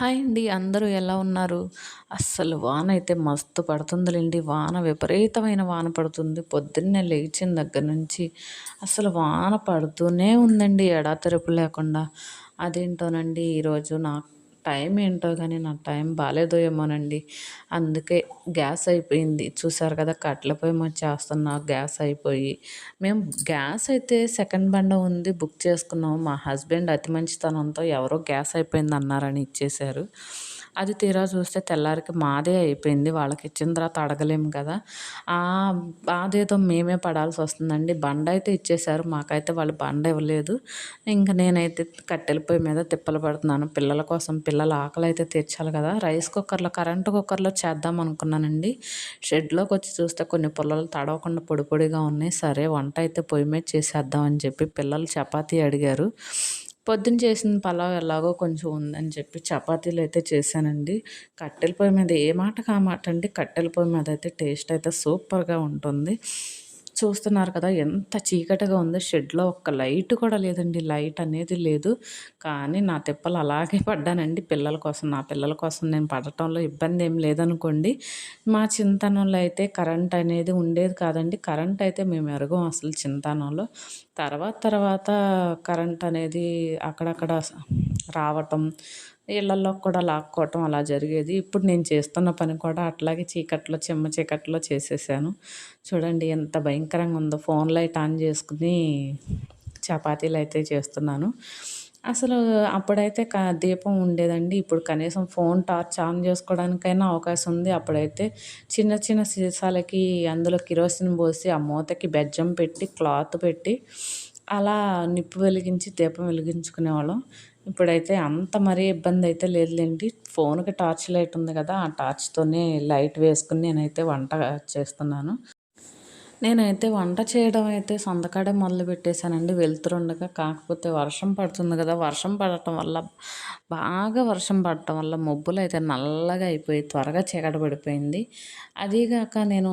Hi అండి అందరూ ఎలా ఉన్నారు? అస్సలు వాన అయితే మస్తు పడుతుందిలేండి. వాన విపరీతమైన వాన పడుతుంది. పొద్దున్నే లేచిన దగ్గర నుంచి అసలు వాన పడుతూనే ఉందండి ఎడాతెరపు లేకుండా. అదేంటోనండి ఈరోజు నాకు టైం ఏంటో కానీ నా టైం బాగాలేదో ఏమోనండి అందుకే గ్యాస్ అయిపోయింది. చూసారు కదా కట్టెల పొయ్యి మీద చేస్తున్నా గ్యాస్ అయిపోయి. మేము గ్యాస్ అయితే సెకండ్ బండ ఉంది బుక్ చేసుకున్నాము. మా హస్బెండ్ అతి మంచితనంతో ఎవరో గ్యాస్ అయిపోయింది అన్నారని ఇచ్చేశారు. అది తీరా చూస్తే తెల్లారికి మాదే అయిపోయింది. వాళ్ళకి ఇచ్చిన తర్వాత అడగలేము కదా. ఆ మేమే పడాల్సి వస్తుందండి. బండ అయితే ఇచ్చేశారు. మాకైతే వాళ్ళు బండ ఇవ్వలేదు. ఇంకా నేనైతే కట్టెల పొయ్యి మీద తిప్పలు పడుతున్నాను. పిల్లల కోసం పిల్లల ఆకలి అయితే తీర్చాలి కదా. రైస్ కుక్కర్లో కరెంటు కుక్కర్లో చేద్దాం అనుకున్నానండి. షెడ్లోకి వచ్చి చూస్తే కొన్ని పుల్లలు తడవకుండా పొడి పొడిగా ఉన్నాయి. సరే వంట అయితే పొయ్యి మీద చేసేద్దాం అని చెప్పి పిల్లలు చపాతీ అడిగారు. పొద్దున చేసిన పలావ్ ఎలాగో కొంచెం ఉందని చెప్పి చపాతీలు అయితే చేశానండి. కట్టెల పొయ్యి మీద ఏ మాట కామాట అండి. కట్టెల పొయ్యి మీద అయితే టేస్ట్ అయితే సూపర్గా ఉంటుంది. చూస్తున్నారు కదా ఎంత చీకటిగా ఉందో. షెడ్లో ఒక్క లైట్ కూడా లేదండి. లైట్ అనేది లేదు. కానీ నా తిప్పలు అలాగే పడ్డానండి పిల్లల కోసం. నా పిల్లల కోసం నేను పడటంలో ఇబ్బంది ఏం లేదనుకోండి. మా చింతనంలో అయితే కరెంట్ అనేది ఉండేది కాదండి. కరెంట్ అయితే మేము ఎరగం అసలు చింతనంలో. తర్వాత తర్వాత కరెంట్ అనేది అక్కడక్కడ రావటం ఇళ్ళల్లో కూడా లాక్కోవటం అలా జరిగేది. ఇప్పుడు నేను చేస్తున్న పని కూడా అట్లాగే చీకట్లో చిమ్మ చీకట్లో చేసేసాను. చూడండి ఎంత భయంకరంగా ఉందో. ఫోన్ లైట్ ఆన్ చేసుకుని చపాతీలు అయితే చేస్తున్నాను. అసలు అప్పుడైతే క దీపం ఉండేదండి. ఇప్పుడు కనీసం ఫోన్ టార్చ్ ఆన్ చేసుకోవడానికైనా అవకాశం ఉంది. అప్పుడైతే చిన్న చిన్న సీసాలకి అందులో కిరోసిన్ పోసి ఆ మూతకి బెజ్జం పెట్టి క్లాత్ పెట్టి అలా నిప్పు వెలిగించి దీపం వెలిగించుకునేవాళ్ళం. ఇప్పుడైతే అంత మరీ ఇబ్బంది అయితే లేదులేండి. ఫోన్కి టార్చ్ లైట్ ఉంది కదా ఆ టార్చ్తోనే లైట్ వేసుకుని నేనైతే వంట చేస్తున్నాను. నేనైతే వంట చేయడం అయితే సందకాడే మొదలు పెట్టేశానండి. వెళ్తురుండగా కాకపోతే వర్షం పడుతుంది కదా వర్షం పడటం వల్ల బాగా వర్షం పడటం వల్ల మబ్బులు అయితే నల్లగా అయిపోయి త్వరగా చీకట పడిపోయింది. అదీగాక నేను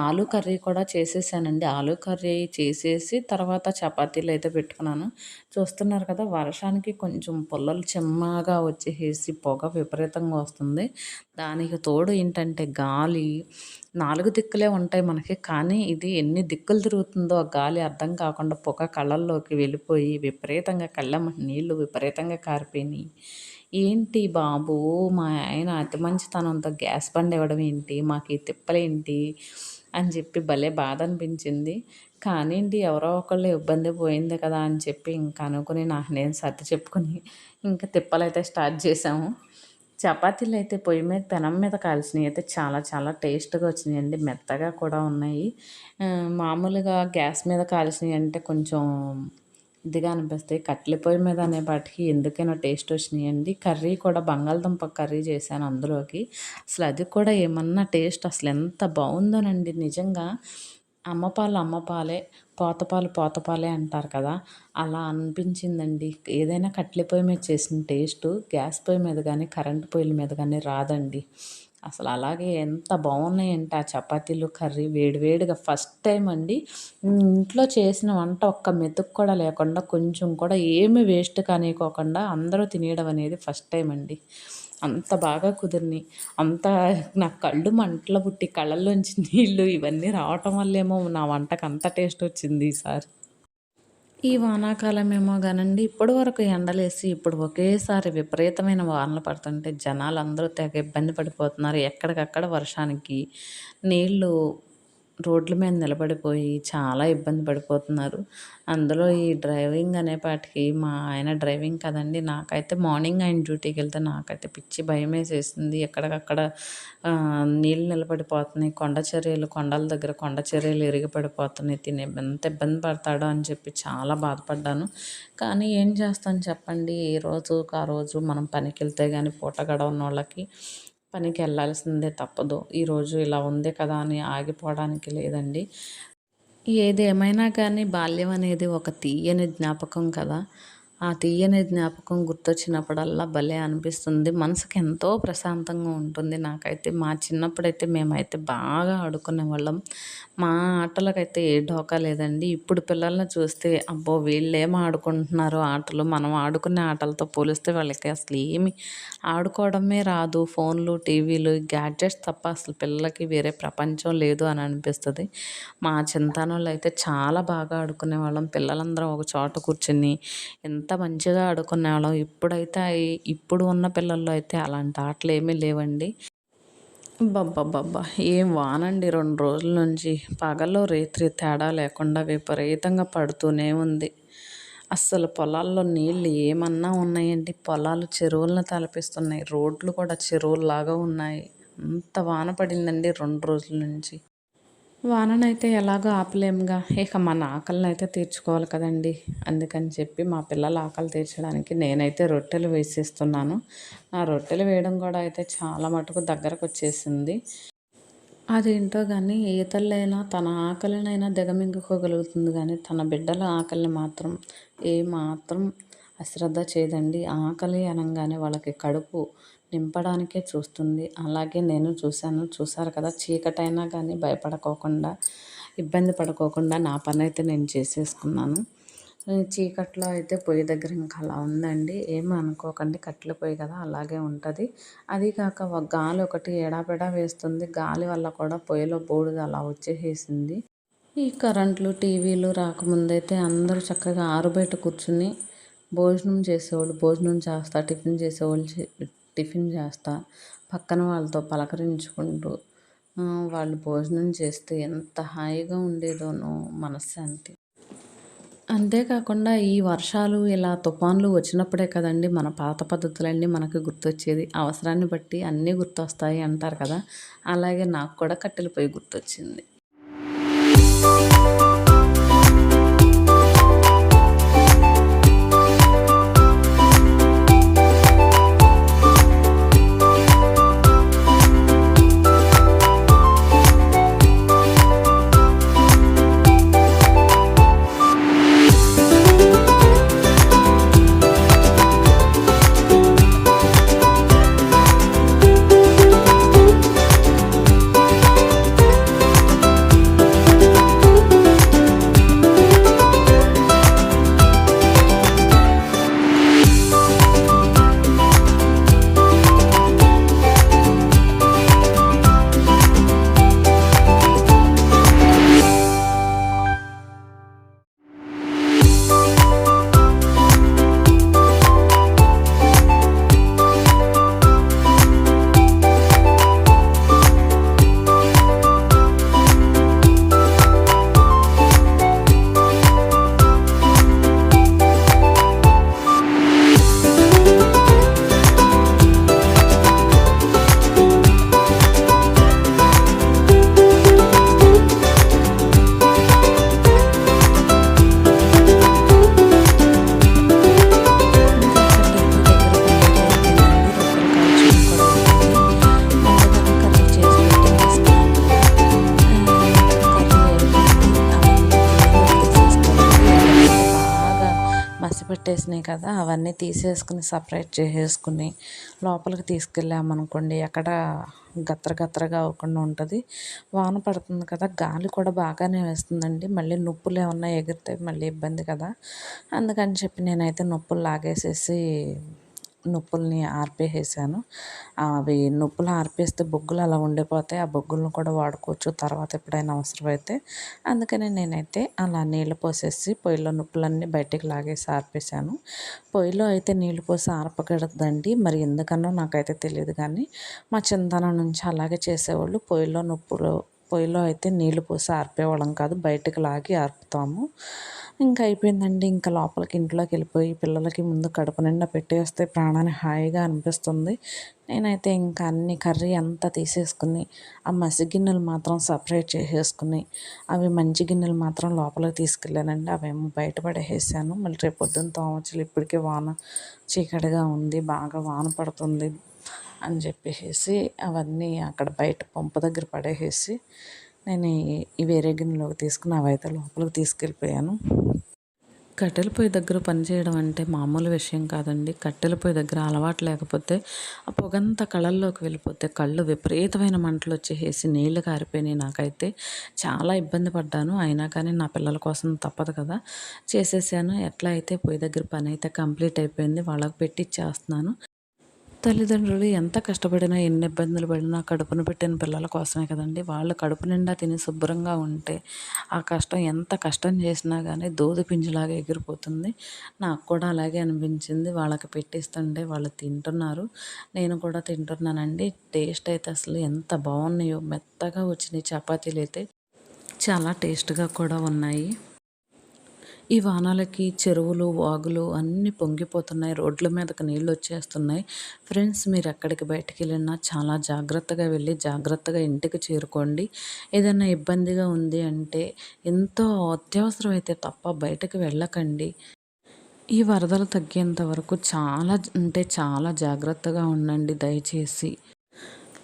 ఆలు కర్రీ కూడా చేసేసానండి. ఆలు కర్రీ చేసేసి తర్వాత చపాతీలు అయితే పెట్టుకున్నాను. చూస్తున్నారు కదా వర్షానికి కొంచెం పొల్లలు చెమ్మగా వచ్చేసి పొగ విపరీతంగా వస్తుంది. దానికి తోడు ఏంటంటే గాలి నాలుగు దిక్కులే ఉంటాయి మనకి కానీ కానీ ఇది ఎన్ని దిక్కులు తిరుగుతుందో ఆ గాలి అర్థం కాకుండా పొగ కళ్ళల్లోకి వెళ్ళిపోయి విపరీతంగా కళ్ళమ్మ నీళ్ళు విపరీతంగా కారిపోయినాయి. ఏంటి బాబు? మా ఆయన అతి మంచితనంతో గ్యాస్ బండ్ ఇవ్వడం ఏంటి? మాకు ఈ తిప్పలేంటి? అని చెప్పి భలే బాధ అనిపించింది. కానివ్వండి ఎవరో ఒకళ్ళు ఇబ్బంది పోయింది కదా అని చెప్పి ఇంకా అనుకుని నాకు నేను సర్ది చెప్పుకొని ఇంకా తిప్పలైతే స్టార్ట్ చేసాము చపాతీలు అయితే పొయ్యి మీద పెనం మీద కాల్చినవి అయితే చాలా చాలా టేస్ట్గా వచ్చినాయండి. మెత్తగా కూడా ఉన్నాయి. మామూలుగా గ్యాస్ మీద కాల్చినవి అంటే కొంచెం ఇదిగా అనిపిస్తాయి. కట్టెల పొయ్యి మీద అనే వాటికి ఎందుకైనా టేస్ట్ వచ్చినాయండి. కర్రీ కూడా బంగాళదుంప కర్రీ చేశాను అందులోకి. అసలు అది కూడా ఏమన్నా టేస్ట్ అసలు ఎంత బాగుందోనండి. నిజంగా అమ్మపాలు అమ్మపాలే పోతపాలు పోతపాలే అంటారు కదా. అలా అనిపించిందండి. ఏదైనా కట్టెల పొయ్యి మీద చేసిన టేస్ట్ గ్యాస్ పొయ్యి మీద కానీ కరెంట్ పొయ్యిల మీద కానీ రాదండి. అసలు అలాగే ఎంత బాగున్నాయంటే ఆ చపాతీలు కర్రీ వేడివేడిగా ఫస్ట్ టైం అండి. ఇంట్లో చేసిన వంట ఒక్క మెతుకు కూడా లేకుండా కొంచెం కూడా ఏమి వేస్ట్ కానివ్వకుండా అందరూ తినేయడం అనేది ఫస్ట్ టైం అండి. అంత బాగా కుదిరినాయి. అంత నా కళ్ళు మంటలు పుట్టి కళ్ళల్లోంచి నీళ్ళు ఇవన్నీ రావటం వల్లేమో నా వంటకు అంత టేస్ట్ వచ్చింది ఈసారి. ఈ వానాకాలం ఏమో కానండి ఇప్పటి వరకు ఎండలేసి ఇప్పుడు ఒకేసారి విపరీతమైన వానలు పడుతుంటే జనాలు అందరూ తెగ ఇబ్బంది పడిపోతున్నారు. ఎక్కడికక్కడ వర్షానికి నీళ్ళు రోడ్ల మీద నిలబడిపోయి చాలా ఇబ్బంది పడిపోతున్నారు. అందులో ఈ డ్రైవింగ్ అనేపాటికి మా ఆయన డ్రైవింగ్ కదండి. నాకైతే మార్నింగ్ ఆయన డ్యూటీకి వెళ్తే నాకైతే పిచ్చి భయం వేసేసింది. ఎక్కడికక్కడ నీళ్ళు నిలబడిపోతున్నాయి. కొండ చర్యలు కొండల దగ్గర కొండ చర్యలు ఇరిగి పడిపోతున్నాయి. ఎంత ఇబ్బంది పడతాడో అని చెప్పి చాలా బాధపడ్డాను. కానీ ఏం చేస్తాను చెప్పండి. ఏ రోజు ఆ రోజు మనం పనికి వెళ్తే కానీ పూట గడవని వాళ్ళకి పనికి వెళ్ళాల్సిందే తప్పదు. ఈరోజు ఇలా ఉంది కదా అని ఆగిపోవడానికి లేదండి. ఏది ఏమైనా కానీ బాల్యం అనేది ఒక తీయని జ్ఞాపకం కదా. ఆ తీయని జ్ఞాపకం గుర్తొచ్చినప్పుడల్లా భలే అనిపిస్తుంది. మనసుకి ఎంతో ప్రశాంతంగా ఉంటుంది. నాకైతే మా చిన్నప్పుడైతే మేమైతే బాగా ఆడుకునే వాళ్ళం. మా ఆటలకైతే ఏ ఢోకా లేదండి. ఇప్పుడు పిల్లల్ని చూస్తే అబ్బో! వీళ్ళేం ఆడుకుంటున్నారు ఆటలు. మనం ఆడుకునే ఆటలతో పోలిస్తే వాళ్ళకి అసలు ఏమి ఆడుకోవడమే రాదు. ఫోన్లు టీవీలు గ్యాడ్జెట్స్ తప్ప అసలు పిల్లలకి వేరే ప్రపంచం లేదు అని అనిపిస్తుంది. మా చింతానంలో అయితే చాలా బాగా ఆడుకునే వాళ్ళం. పిల్లలందరం ఒక చోట కూర్చుని ఎంత ఎంత మంచిగా ఆడుకునేవాళ్ళం. ఇప్పుడైతే ఇప్పుడు ఉన్న పిల్లల్లో అయితే అలాంటి ఆటలు ఏమీ లేవండి. బబ్బబ్బబ్బా ఏం వానండి. రెండు రోజుల నుంచి పగలు రేత్రి తేడా లేకుండా విపరీతంగా పడుతూనే ఉంది. అస్సలు పొలాల్లో నీళ్ళు ఏమన్నా ఉన్నాయండి. పొలాలు చెరువులను తలపిస్తున్నాయి. రోడ్లు కూడా చెరువుల్లాగా ఉన్నాయి. అంత వాన పడిందండి రెండు రోజుల నుంచి. వాననైతే ఎలాగో ఆపలేముగా. ఇక మన ఆకలిని అయితే తీర్చుకోవాలి కదండి. అందుకని చెప్పి మా పిల్లల ఆకలి తీర్చడానికి నేనైతే రొట్టెలు వేసేస్తున్నాను. ఆ రొట్టెలు వేయడం కూడా అయితే చాలా మటుకు దగ్గరకు వచ్చేసింది. అదేంటో కానీ ఈతలైనా తన ఆకలినైనా దిగమింగుకోగలుగుతుంది కానీ తన బిడ్డల ఆకలిని మాత్రం ఏ మాత్రం అశ్రద్ధ చేయదండి. ఆకలి అనగానే వాళ్ళకి కడుపు నింపడానికే చూస్తుంది. అలాగే నేను చూశాను. చూసారు కదా చీకటైనా కానీ భయపడకోకుండా ఇబ్బంది పడుకోకుండా నా పని అయితే నేను చేసేసుకున్నాను. చీకట్లో అయితే పొయ్యి దగ్గర ఇంకా అలా ఉందండి. ఏమి అనుకోకండి కట్టెల పొయ్యి కదా అలాగే ఉంటుంది. అది కాక గాలి ఒకటి ఎడాపెడా వేస్తుంది. గాలి వల్ల కూడా పొయ్యిలో బూడిద అలా వచ్చేసేసింది. ఈ కరెంట్లు టీవీలు రాకముందైతే అందరూ చక్కగా ఆరుబయట కూర్చుని భోజనం చేసేవాళ్ళు. భోజనం చేస్తా టిఫిన్ చేసేవాళ్ళు టిఫిన్ చేస్తా. పక్కన వాళ్ళతో పలకరించుకుంటూ వాళ్ళు భోజనం చేస్తే ఎంత హాయిగా ఉండేదోనో మనశ్శాంతి. అంతేకాకుండా ఈ వర్షాలు ఇలా తుఫాన్లు వచ్చినప్పుడే కదండి మన పాత పద్ధతులన్నీ మనకు గుర్తొచ్చేది. అవసరాన్ని బట్టి అన్నీ గుర్తొస్తాయి అంటారు కదా? అలాగే నాకు కూడా కట్టెలపై పొయ్యి గుర్తొచ్చింది. పెట్టేసినాయి కదా అవన్నీ తీసేసుకుని సపరేట్ చేసేసుకుని లోపలికి తీసుకెళ్ళామనుకోండి ఎక్కడ గత్ర గత్రగా అవ్వకుండా ఉంటుంది. వాన పడుతుంది కదా గాలి కూడా బాగానే వేస్తుందండి. మళ్ళీ నొప్పులు ఏమన్నా ఎగిరితే మళ్ళీ ఇబ్బంది కదా. అందుకని చెప్పి నేనైతే నొప్పులు లాగేసేసి నొప్పుల్ని ఆర్పేసేసాను. అవి నొప్పులు ఆర్పేస్తే బొగ్గులు అలా ఉండిపోతాయి. ఆ బొగ్గులను కూడా వాడుకోవచ్చు. తర్వాత ఎప్పుడైనా అవసరమైతే. అందుకని నేనైతే అలా నీళ్ళు పోసేసి పొయ్యిలో నొప్పులన్నీ బయటికి లాగేసి ఆర్పేసాను. పొయ్యిలో అయితే నీళ్ళు పోసి ఆర్పకూడదండి. మరి ఎందుకనో నాకైతే తెలియదు కానీ మా చింతనం నుంచి అలాగే చేసేవాళ్ళు. పొయ్యిలో నొప్పులు పొయ్యిలో అయితే నీళ్ళు పోసి ఆర్పేవాళ్ళం కాదు. బయటకు లాగి ఆర్పుతాము. ఇంకా అయిపోయిందండి. ఇంకా లోపలికి ఇంట్లోకి వెళ్ళిపోయి పిల్లలకి ముందు కడుపు నిండా పెట్టేస్తే ప్రాణాన్ని హాయిగా అనిపిస్తుంది. నేనైతే ఇంకా అన్ని కర్రీ అంతా తీసేసుకుని ఆ మసి గిన్నెలు మాత్రం సపరేట్ చేసేసుకుని అవి మంచి గిన్నెలు మాత్రం లోపలికి తీసుకెళ్ళానండి. అవేమో బయటపడేసాను మళ్ళీ రేపు పొద్దున్న తోమచ్చులు ఇప్పటికే వాన చీకటిగా ఉంది బాగా వాన పడుతుంది అని చెప్పేసి అవన్నీ అక్కడ బయట పంపు దగ్గర పడేసేసి నేను ఈ వేరే గిన్నెలోకి తీసుకుని అవైతే లోపలికి తీసుకెళ్ళిపోయాను. కట్టెల పొయ్యి దగ్గర పని చేయడం అంటే మామూలు విషయం కాదండి. కట్టెల పొయ్యి దగ్గర అలవాటు లేకపోతే ఆ పొగంతా కళ్ళల్లోకి వెళ్ళిపోతే కళ్ళు విపరీతమైన మంటలు వచ్చేసి నీళ్ళు కారిపోయినాయి. నాకైతే చాలా ఇబ్బంది పడ్డాను. అయినా కానీ నా పిల్లల కోసం తప్పదు కదా. చేసేసాను. ఎట్లా అయితే పొయ్యి దగ్గర పని అయితే కంప్లీట్ అయిపోయింది వాళ్ళకి పెట్టి ఇచ్చేస్తున్నాను తల్లిదండ్రులు ఎంత కష్టపడినా ఎన్ని ఇబ్బందులు పడినా కడుపును పెట్టిన పిల్లల కోసమే కదండి. వాళ్ళు కడుపు నిండా తిని శుభ్రంగా ఉంటే ఆ కష్టం ఎంత కష్టం చేసినా కానీ దూది పింజులాగా ఎగిరిపోతుంది. నాకు కూడా అలాగే అనిపించింది. వాళ్ళకి పెట్టిస్తుంటే వాళ్ళు తింటున్నారు. నేను కూడా తింటున్నానండి. టేస్ట్ అయితే అసలు ఎంత బాగున్నాయో మెత్తగా వచ్చినాయి చపాతీలు అయితే చాలా టేస్ట్గా కూడా ఉన్నాయి. ఈ వానాలకి చెరువులు వాగులు అన్నీ పొంగిపోతున్నాయి. రోడ్ల మీదకి నీళ్ళు వచ్చేస్తున్నాయి. ఫ్రెండ్స్ మీరు ఎక్కడికి బయటికి వెళ్ళినా చాలా జాగ్రత్తగా వెళ్ళి జాగ్రత్తగా ఇంటికి చేరుకోండి. ఏదైనా ఇబ్బందిగా ఉంది అంటే ఎంతో అత్యవసరం అయితే తప్ప బయటకు వెళ్ళకండి. ఈ వరదలు తగ్గేంత వరకు చాలా అంటే చాలా జాగ్రత్తగా ఉండండి దయచేసి.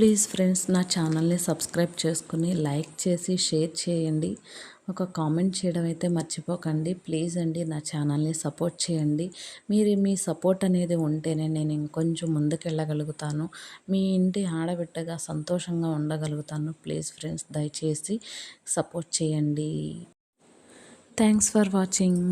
ప్లీజ్ ఫ్రెండ్స్ నా ఛానల్ని సబ్స్క్రైబ్ చేసుకుని లైక్ చేసి షేర్ చేయండి. ఒక కామెంట్ చేయడం అయితే మర్చిపోకండి. ప్లీజ్ అండి నా ఛానల్ని సపోర్ట్ చేయండి. మీరు మీ సపోర్ట్ అనేది ఉంటేనే నేను ఇంకొంచెం ముందుకెళ్ళగలుగుతాను మీ ఇంటి ఆడబిడ్డగా సంతోషంగా ఉండగలుగుతాను. ప్లీజ్ ఫ్రెండ్స్ దయచేసి సపోర్ట్ చేయండి. Thanks for watching.